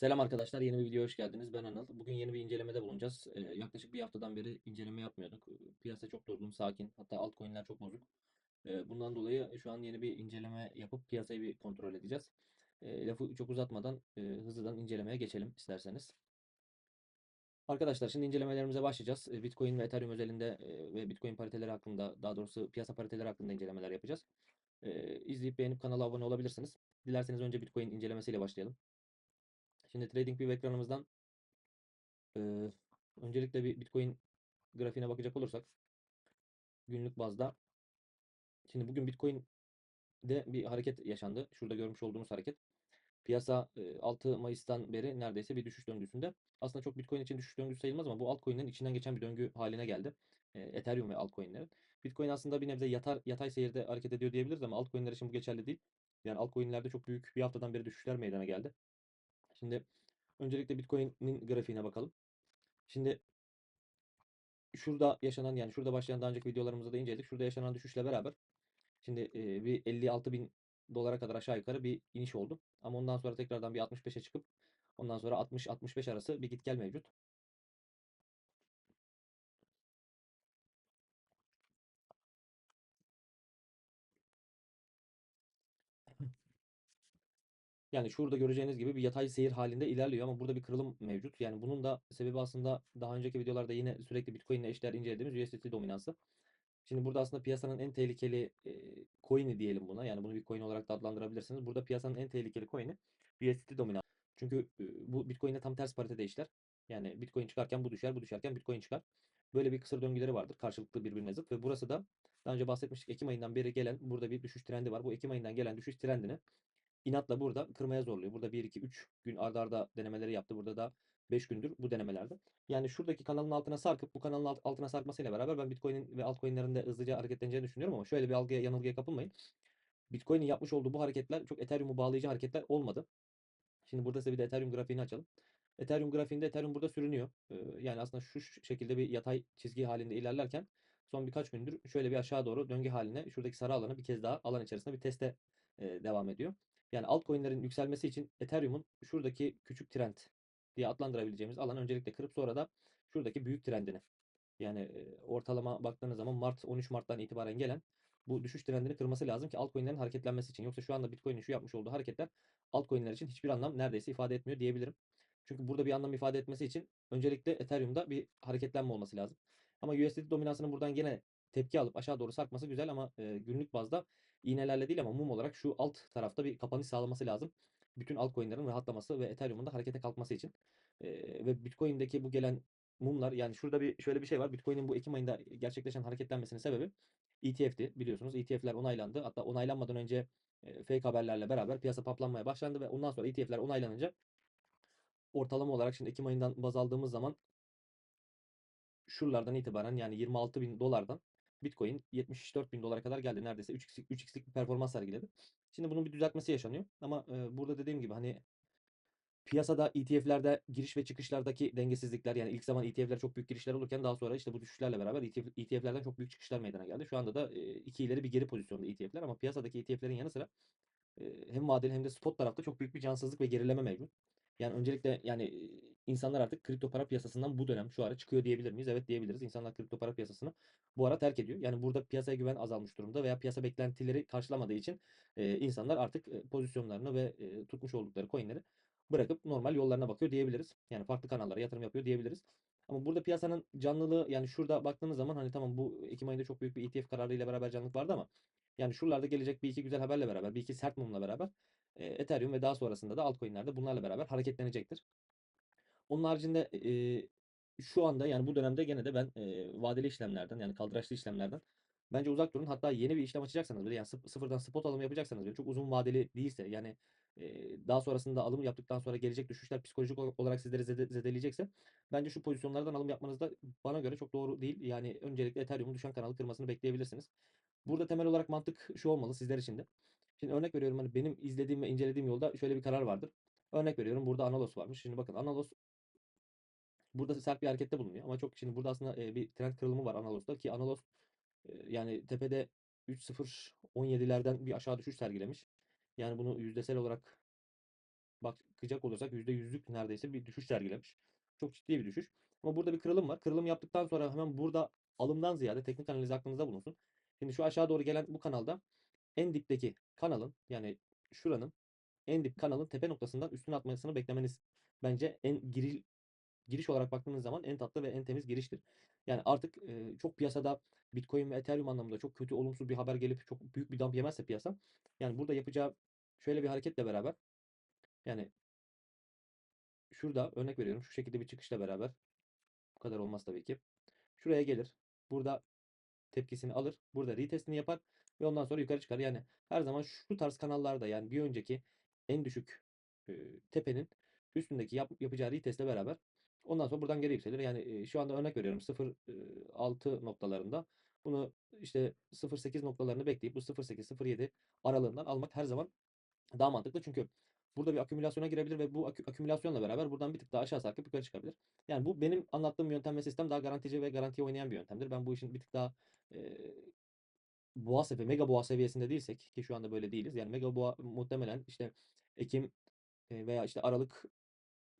Selam arkadaşlar, yeni bir videoya hoş geldiniz. Ben Anıl. Bugün yeni bir incelemede bulunacağız. Ee, yaklaşık bir haftadan beri inceleme yapmıyorduk. Ee, Piyasa çok durgun, sakin. Hatta altcoin'ler çok bozuk. Ee, bundan dolayı şu an yeni bir inceleme yapıp piyasayı bir kontrol edeceğiz. Ee, lafı çok uzatmadan e, hızlıdan incelemeye geçelim isterseniz. Arkadaşlar şimdi incelemelerimize başlayacağız. Ee, Bitcoin ve Ethereum özelinde e, ve Bitcoin pariteleri hakkında, daha doğrusu piyasa pariteleri hakkında incelemeler yapacağız. Ee, izleyip beğenip kanala abone olabilirsiniz. Dilerseniz önce Bitcoin incelemesiyle başlayalım. Şimdi TradingView ekranımızdan Ee, öncelikle bir Bitcoin grafiğine bakacak olursak günlük bazda şimdi bugün Bitcoin'de bir hareket yaşandı. Şurada görmüş olduğunuz hareket. Piyasa e, 6 Mayıs'tan beri neredeyse bir düşüş döngüsünde. Aslında çok Bitcoin için düşüş döngüsü sayılmaz ama bu altcoin'lerin içinden geçen bir döngü haline geldi. E, Ethereum ve altcoin'lerin. Bitcoin aslında bir nebze yatar, yatay seyirde hareket ediyor diyebiliriz ama altcoin'ler için bu geçerli değil. Yani altcoin'lerde çok büyük bir haftadan beri düşüşler meydana geldi. Şimdi öncelikle Bitcoin'in grafiğine bakalım. Şimdi şurada yaşanan yani şurada başlayan daha önceki videolarımızda da inceledik. Şurada yaşanan düşüşle beraber şimdi e, bir 56 bin dolara kadar aşağı yukarı bir iniş oldu. Ama ondan sonra tekrardan bir 65'e çıkıp ondan sonra 60-65 arası bir git gel mevcut. Yani şurada göreceğiniz gibi bir yatay seyir halinde ilerliyor ama burada bir kırılım mevcut. Yani bunun da sebebi aslında daha önceki videolarda yine sürekli Bitcoin ile eşdeğer incelediğimiz USDT dominansı. Şimdi burada aslında piyasanın en tehlikeli e, coin'i diyelim buna. Yani bunu bir coin olarak da adlandırabilirsiniz. Burada piyasanın en tehlikeli coin'i USDT dominansı. Çünkü e, bu Bitcoin'le tam ters paritede işler. Yani Bitcoin çıkarken bu düşer, bu düşerken Bitcoin çıkar. Böyle bir kısır döngüleri vardır. Karşılıklı birbirine zıt ve burası da daha önce bahsetmiştik Ekim ayından beri gelen burada bir düşüş trendi var. Bu Ekim ayından gelen düşüş trendini inatla burada kırmaya zorluyor. Burada 1 2 3 gün ardarda arda denemeleri yaptı. Burada da 5 gündür bu denemelerde. Yani şuradaki kanalın altına sarkıp bu kanalın altına sarkmasıyla beraber ben Bitcoin'in ve altcoin'lerin de hızlıca hareketleneceğini düşünüyorum ama şöyle bir algıya yanılgıya kapılmayın. Bitcoin'in yapmış olduğu bu hareketler çok Ethereum'u bağlayıcı hareketler olmadı. Şimdi burada size bir de Ethereum grafiğini açalım. Ethereum grafiğinde Ethereum burada sürünüyor. Yani aslında şu şekilde bir yatay çizgi halinde ilerlerken son birkaç gündür şöyle bir aşağı doğru döngü haline şuradaki sarı alanı bir kez daha alan içerisinde bir teste devam ediyor. Yani altcoin'lerin yükselmesi için Ethereum'un şuradaki küçük trend diye adlandırabileceğimiz alan öncelikle kırıp sonra da şuradaki büyük trendini yani ortalama baktığınız zaman Mart 13 Mart'tan itibaren gelen bu düşüş trendini kırması lazım ki altcoin'lerin hareketlenmesi için. Yoksa şu anda Bitcoin'in şu yapmış olduğu hareketler altcoin'ler için hiçbir anlam neredeyse ifade etmiyor diyebilirim. Çünkü burada bir anlam ifade etmesi için öncelikle Ethereum'da bir hareketlenme olması lazım. Ama USDT dominansının buradan gene tepki alıp aşağı doğru sarkması güzel ama günlük bazda iğnelerle değil ama mum olarak şu alt tarafta bir kapanış sağlaması lazım. Bütün altcoin'lerin rahatlaması ve Ethereum'un da harekete kalkması için. E, ve Bitcoin'deki bu gelen mumlar yani şurada bir şöyle bir şey var. Bitcoin'in bu Ekim ayında gerçekleşen hareketlenmesinin sebebi ETF'ti biliyorsunuz. ETF'ler onaylandı. Hatta onaylanmadan önce e, fake haberlerle beraber piyasa paplanmaya başlandı ve ondan sonra ETF'ler onaylanınca ortalama olarak şimdi Ekim ayından baz aldığımız zaman şuralardan itibaren yani 26 bin dolardan Bitcoin 74 bin dolara kadar geldi. Neredeyse 3x, 3x'lik bir performans sergiledi. Şimdi bunun bir düzeltmesi yaşanıyor. Ama e, burada dediğim gibi hani piyasada ETF'lerde giriş ve çıkışlardaki dengesizlikler yani ilk zaman ETF'ler çok büyük girişler olurken daha sonra işte bu düşüşlerle beraber ETF, ETF'lerden çok büyük çıkışlar meydana geldi. Şu anda da e, iki ileri bir geri pozisyonda ETF'ler ama piyasadaki ETF'lerin yanı sıra e, hem vadeli hem de spot tarafta çok büyük bir cansızlık ve gerileme mevcut. Yani öncelikle yani insanlar artık kripto para piyasasından bu dönem şu ara çıkıyor diyebilir miyiz? Evet diyebiliriz. İnsanlar kripto para piyasasını bu ara terk ediyor. Yani burada piyasaya güven azalmış durumda veya piyasa beklentileri karşılamadığı için e, insanlar artık e, pozisyonlarını ve e, tutmuş oldukları coinleri bırakıp normal yollarına bakıyor diyebiliriz. Yani farklı kanallara yatırım yapıyor diyebiliriz. Ama burada piyasanın canlılığı yani şurada baktığınız zaman hani tamam bu Ekim ayında çok büyük bir ETF kararıyla beraber canlılık vardı ama yani şuralarda gelecek bir iki güzel haberle beraber, bir iki sert mumla beraber Ethereum ve daha sonrasında da altcoin'lerde bunlarla beraber hareketlenecektir. Onun haricinde e, şu anda yani bu dönemde gene de ben e, vadeli işlemlerden yani kaldıraçlı işlemlerden bence uzak durun. Hatta yeni bir işlem açacaksanız bile yani sıfırdan spot alım yapacaksanız bile çok uzun vadeli değilse yani e, daha sonrasında alım yaptıktan sonra gelecek düşüşler psikolojik olarak sizleri zede, zedeleyecekse bence şu pozisyonlardan alım yapmanız da bana göre çok doğru değil. Yani öncelikle Ethereum'un düşen kanalı kırmasını bekleyebilirsiniz. Burada temel olarak mantık şu olmalı sizler için de. Şimdi örnek veriyorum hani benim izlediğim ve incelediğim yolda şöyle bir karar vardır. Örnek veriyorum burada Analos varmış. Şimdi bakın Analos burada sert bir harekette bulunuyor ama çok şimdi burada aslında bir trend kırılımı var Analos'ta ki Analos e, yani tepede 3.0 17'lerden bir aşağı düşüş sergilemiş. Yani bunu yüzdesel olarak bakacak olursak %100'lük neredeyse bir düşüş sergilemiş. Çok ciddi bir düşüş. Ama burada bir kırılım var. Kırılım yaptıktan sonra hemen burada alımdan ziyade teknik analiz aklınızda bulunsun. Şimdi şu aşağı doğru gelen bu kanalda en dipteki kanalın yani şuranın en dip kanalın tepe noktasından üstüne atmasını beklemeniz bence en giriş, giriş olarak baktığınız zaman en tatlı ve en temiz giriştir. Yani artık e, çok piyasada Bitcoin ve Ethereum anlamında çok kötü olumsuz bir haber gelip çok büyük bir dump yemezse piyasa yani burada yapacağı şöyle bir hareketle beraber yani şurada örnek veriyorum şu şekilde bir çıkışla beraber bu kadar olmaz tabii ki. Şuraya gelir. Burada tepkisini alır. Burada retestini yapar ve ondan sonra yukarı çıkar. Yani her zaman şu tarz kanallarda yani bir önceki en düşük e, tepenin üstündeki yap, yapacağı retestle beraber ondan sonra buradan geri yükselir. Yani şu anda örnek veriyorum 0.6 noktalarında bunu işte 0.8 noktalarını bekleyip bu 0.8 0.7 aralığından almak her zaman daha mantıklı. Çünkü burada bir akümülasyona girebilir ve bu akü- akümülasyonla beraber buradan bir tık daha aşağı sarkıp yukarı çıkabilir. Yani bu benim anlattığım yöntem ve sistem daha garantici ve garantiye oynayan bir yöntemdir. Ben bu işin bir tık daha e, boğa seviye, mega boğa seviyesinde değilsek ki şu anda böyle değiliz. Yani mega boğa muhtemelen işte Ekim veya işte Aralık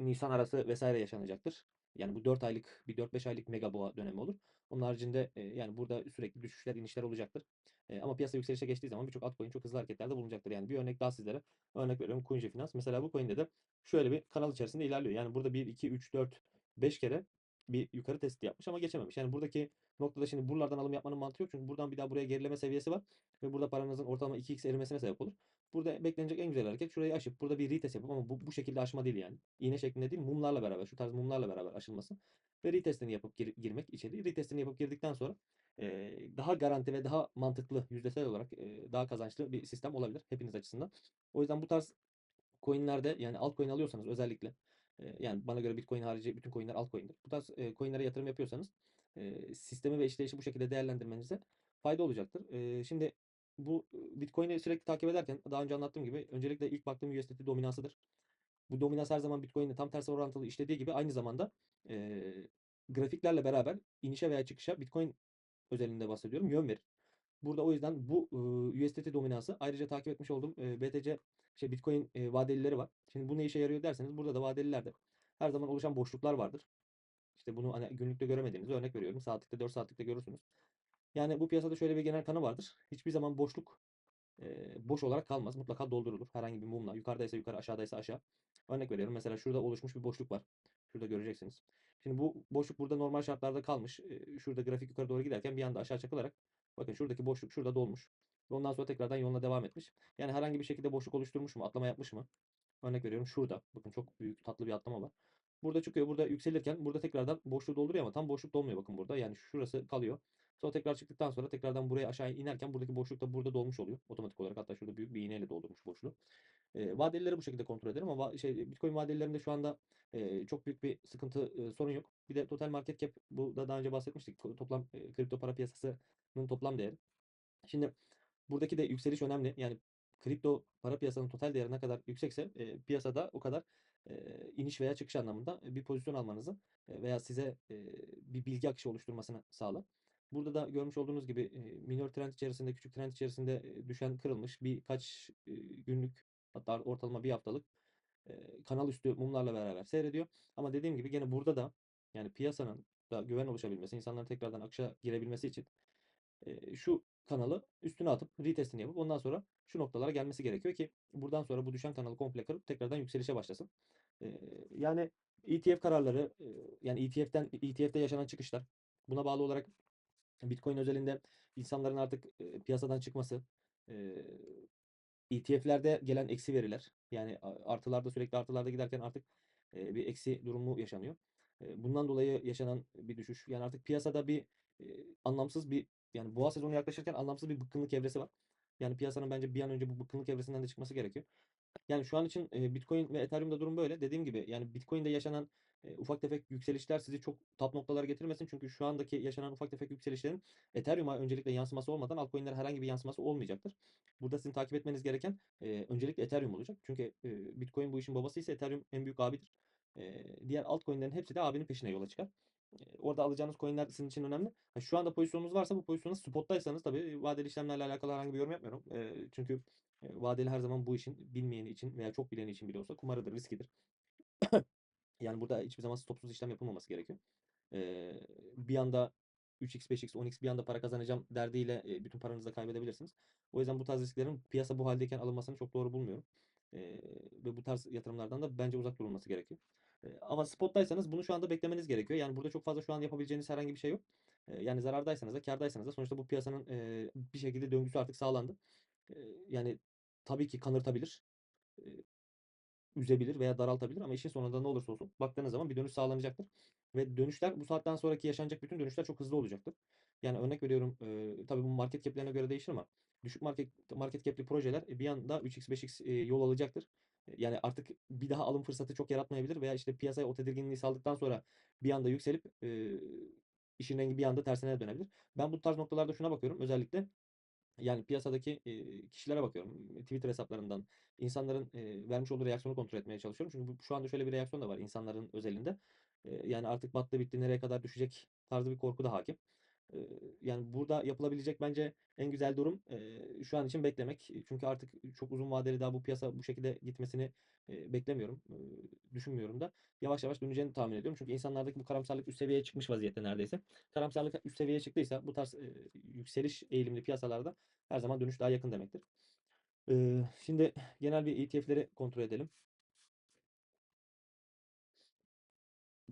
Nisan arası vesaire yaşanacaktır. Yani bu 4 aylık bir 4-5 aylık mega boğa dönemi olur. Onun haricinde e, yani burada sürekli düşüşler inişler olacaktır. E, ama piyasa yükselişe geçtiği zaman birçok altcoin çok hızlı hareketlerde bulunacaktır. Yani bir örnek daha sizlere örnek veriyorum Coince Finans. Mesela bu coin'de de şöyle bir kanal içerisinde ilerliyor. Yani burada 1, 2, 3, 4, 5 kere bir yukarı testi yapmış ama geçememiş. Yani buradaki noktada şimdi buralardan alım yapmanın mantığı yok. Çünkü buradan bir daha buraya gerileme seviyesi var. Ve burada paranızın ortalama 2x erimesine sebep olur. Burada beklenecek en güzel hareket şurayı aşıp burada bir retest yapıp ama bu, bu şekilde aşma değil yani. İğne şeklinde değil mumlarla beraber şu tarz mumlarla beraber aşılması ve retestini yapıp gir- girmek içeri. Retestini yapıp girdikten sonra e, daha garanti ve daha mantıklı yüzdesel olarak e, daha kazançlı bir sistem olabilir hepiniz açısından. O yüzden bu tarz coinlerde yani altcoin alıyorsanız özellikle yani bana göre Bitcoin harici bütün coinler altcoin'dir. Bu tarz e, coinlere yatırım yapıyorsanız e, sistemi ve işleyişi bu şekilde değerlendirmenize fayda olacaktır. E, şimdi bu Bitcoin'i sürekli takip ederken daha önce anlattığım gibi öncelikle ilk baktığım USDT dominansıdır. Bu dominans her zaman Bitcoin'le tam tersi orantılı işlediği gibi aynı zamanda e, grafiklerle beraber inişe veya çıkışa Bitcoin özelinde bahsediyorum yön verir. Burada o yüzden bu e, USDT dominansı ayrıca takip etmiş olduğum e, BTC şey Bitcoin e, vadelileri var. Şimdi bu ne işe yarıyor derseniz burada da vadelilerde her zaman oluşan boşluklar vardır. İşte bunu hani günlükte göremediğinizi örnek veriyorum. Saatlikte 4 saatlikte görürsünüz. Yani bu piyasada şöyle bir genel kanı vardır. Hiçbir zaman boşluk e, boş olarak kalmaz. Mutlaka doldurulur. Herhangi bir mumla. Yukarıdaysa yukarı, aşağıdaysa aşağı. Örnek veriyorum. Mesela şurada oluşmuş bir boşluk var. Şurada göreceksiniz. Şimdi bu boşluk burada normal şartlarda kalmış. E, şurada grafik yukarı doğru giderken bir anda aşağı çakılarak bakın şuradaki boşluk şurada dolmuş. Ve ondan sonra tekrardan yoluna devam etmiş. Yani herhangi bir şekilde boşluk oluşturmuş mu? Atlama yapmış mı? Örnek veriyorum şurada. Bakın çok büyük tatlı bir atlama var. Burada çıkıyor. Burada yükselirken burada tekrardan boşluğu dolduruyor ama tam boşluk dolmuyor bakın burada. Yani şurası kalıyor. Sonra tekrar çıktıktan sonra tekrardan buraya aşağı inerken buradaki boşluk da burada dolmuş oluyor. Otomatik olarak hatta şurada büyük bir iğneyle doldurmuş boşluğu. E, vadelileri bu şekilde kontrol ederim ama şey Bitcoin vadelilerinde şu anda e, çok büyük bir sıkıntı e, sorun yok. Bir de total market cap bu da daha önce bahsetmiştik. Toplam e, kripto para piyasasının toplam değeri. Şimdi buradaki de yükseliş önemli. Yani kripto para piyasanın total değeri ne kadar yüksekse e, piyasada o kadar e, iniş veya çıkış anlamında bir pozisyon almanızı e, veya size e, bir bilgi akışı oluşturmasını sağlar. Burada da görmüş olduğunuz gibi minor trend içerisinde, küçük trend içerisinde düşen, kırılmış birkaç günlük hatta ortalama bir haftalık kanal üstü mumlarla beraber seyrediyor. Ama dediğim gibi gene burada da yani piyasanın da güven oluşabilmesi, insanların tekrardan akışa girebilmesi için şu kanalı üstüne atıp retestini yapıp ondan sonra şu noktalara gelmesi gerekiyor ki buradan sonra bu düşen kanalı komple kırıp tekrardan yükselişe başlasın. Yani ETF kararları yani ETF'ten ETF'te yaşanan çıkışlar buna bağlı olarak Bitcoin özelinde insanların artık e, piyasadan çıkması, e, ETF'lerde gelen eksi veriler yani artılarda sürekli artılarda giderken artık e, bir eksi durumu yaşanıyor. E, bundan dolayı yaşanan bir düşüş. Yani artık piyasada bir e, anlamsız bir yani boğa sezonu yaklaşırken anlamsız bir bıkkınlık evresi var. Yani piyasanın bence bir an önce bu bıkkınlık evresinden de çıkması gerekiyor. Yani şu an için e, Bitcoin ve Ethereum'da durum böyle. Dediğim gibi yani Bitcoin'de yaşanan e, ufak tefek yükselişler sizi çok top noktalara getirmesin. Çünkü şu andaki yaşanan ufak tefek yükselişlerin Ethereum'a öncelikle yansıması olmadan altcoin'lere herhangi bir yansıması olmayacaktır. Burada sizin takip etmeniz gereken e, öncelikle Ethereum olacak. Çünkü e, Bitcoin bu işin babası ise Ethereum en büyük abidir. E, diğer altcoin'lerin hepsi de abinin peşine yola çıkar. Orada alacağınız coin'ler sizin için önemli. Şu anda pozisyonunuz varsa bu pozisyonda spot'taysanız tabii vadeli işlemlerle alakalı herhangi bir yorum yapmıyorum. Çünkü, vadeli her zaman bu işin bilmeyeni için veya çok bileni için bile olsa kumarıdır, riskidir. Yani burada hiçbir zaman stopsuz işlem yapılmaması gerekiyor. Eee, bir anda 3x, 5x, 10x bir anda para kazanacağım derdiyle, bütün paranızı da kaybedebilirsiniz. O yüzden bu tarz risklerin piyasa bu hâldeyken alınmasını çok doğru bulmuyorum. Eee, ve bu tarz yatırımlardan da bence uzak durulması gerekiyor. Eee, ama spot'taysanız bunu şu anda beklemeniz gerekiyor. Yani burada çok fazla şu an yapabileceğiniz herhangi bir şey yok. Eee, yani zarardaysanız da kârdaysanız da sonuçta bu piyasanın, eee, bir şekilde döngüsü artık sağlandı. Eee, yani tabii ki kanırtabilir. Üzebilir veya daraltabilir ama işin sonunda ne olursa olsun baktığınız zaman bir dönüş sağlanacaktır. Ve dönüşler bu saatten sonraki yaşanacak bütün dönüşler çok hızlı olacaktır. Yani örnek veriyorum, eee, tabii bu market cap'lerine göre değişir ama düşük market market cap'li projeler, bir anda 3x, 5x, eee, yol alacaktır. Yani artık bir daha alım fırsatı çok yaratmayabilir veya işte piyasaya o tedirginliği saldıktan sonra bir anda yükselip, eee, işin rengi bir anda tersine dönebilir. Ben bu tarz noktalarda şuna bakıyorum özellikle, yani piyasadaki, kişilere bakıyorum. Twitter hesaplarından insanların, vermiş olduğu reaksiyonu kontrol etmeye çalışıyorum. Çünkü şu anda şöyle bir reaksiyon da var insanların özelinde. Yani artık battı bitti nereye kadar düşecek tarzı bir korku da hâkim. Yani burada yapılabilecek bence en güzel durum, şu an için beklemek. Çünkü artık çok uzun vadeli daha bu piyasa bu şekilde gitmesini, beklemiyorum. Düşünmüyorum da. Yavaş yavaş döneceğini tahmin ediyorum. Çünkü insanlardaki bu karamsarlık üst seviyeye çıkmış vaziyette neredeyse. Karamsarlık üst seviyeye çıktıysa bu tarz, yükseliş eğilimli piyasalarda her zaman dönüş daha yakın demektir. Şimdi genel bir ETF'leri kontrol edelim.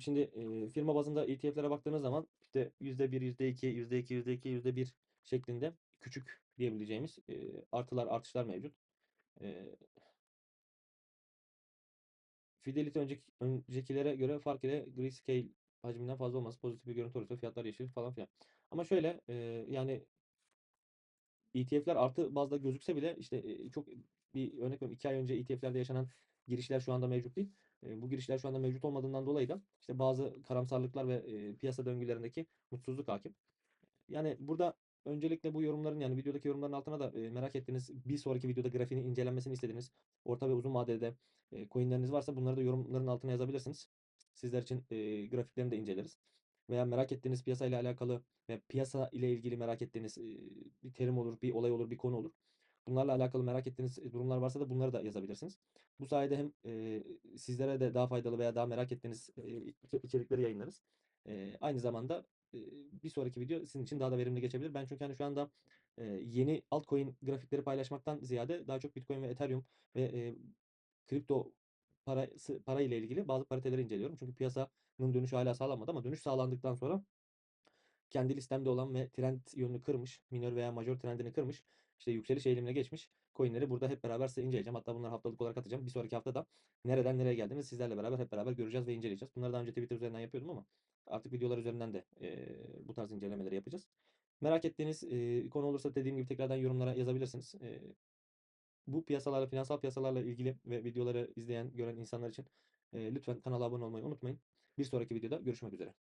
Şimdi, eee, firma bazında ETF'lere baktığınız zaman işte %1, %2, %2, %2, %1 şeklinde küçük diyebileceğimiz, eee, artılar, artışlar mevcut. Eee Fidelity önceki öncekilere göre fark ile Grayscale hacminden fazla olması pozitif bir görüntü oluşturuyor. Fiyatlar yeşil falan filan. Ama şöyle, eee, yani ETF'ler artı bazda gözükse bile işte, eee, çok bir örnek veriyorum 2 ay önce ETF'lerde yaşanan girişler şu anda mevcut değil. Eee, bu girişler şu anda mevcut olmadığından dolayı da işte bazı karamsarlıklar ve, eee, piyasa döngülerindeki mutsuzluk hâkim. Yani burada öncelikle bu yorumların yani videodaki yorumların altına da, eee, merak ettiğiniz bir sonraki videoda grafiğinin incelenmesini istediğiniz orta ve uzun vadede, eee, coin'leriniz varsa bunları da yorumların altına yazabilirsiniz. Sizler için, eee, grafiklerini de inceleriz. Veya merak ettiğiniz piyasayla alakalı ve piyasa ile ilgili merak ettiğiniz, eee, bir terim olur, bir olay olur, bir konu olur. Bunlarla alakalı merak ettiğiniz, durumlar varsa da bunları da yazabilirsiniz. Bu sayede hem, eee, sizlere de daha faydalı veya daha merak ettiğiniz, içe içerikleri yayınlarız. Eee, aynı zamanda, eee, bir sonraki video sizin için daha da verimli geçebilir. Ben çünkü hani şu anda, eee, yeni altcoin grafikleri paylaşmaktan ziyade daha çok Bitcoin ve Ethereum ve, eee, kripto parası para ile ilgili bazı pariteleri inceliyorum. Çünkü piyasanın dönüşü hâlâ sağlanmadı ama dönüş sağlandıktan sonra kendi listemde olan ve trend yönünü kırmış, minör veya majör trendini kırmış, işte yükseliş eğilimine geçmiş coin'leri burada hep beraber size inceleyeceğim. Hatta bunları haftalık olarak atacağım. Bir sonraki hafta da nereden nereye geldiğini sizlerle beraber hep beraber göreceğiz ve inceleyeceğiz. Bunları daha önce Twitter üzerinden yapıyordum ama artık videolar üzerinden de, eee, bu tarz incelemeleri yapacağız. Merak ettiğiniz, eee, konu olursa dediğim gibi tekrardan yorumlara yazabilirsiniz. Eee, bu piyasalarla, finansal piyasalarla ilgili ve videoları izleyen, gören insanlar için, eee, lütfen kanala abone olmayı unutmayın. Bir sonraki videoda görüşmek üzere.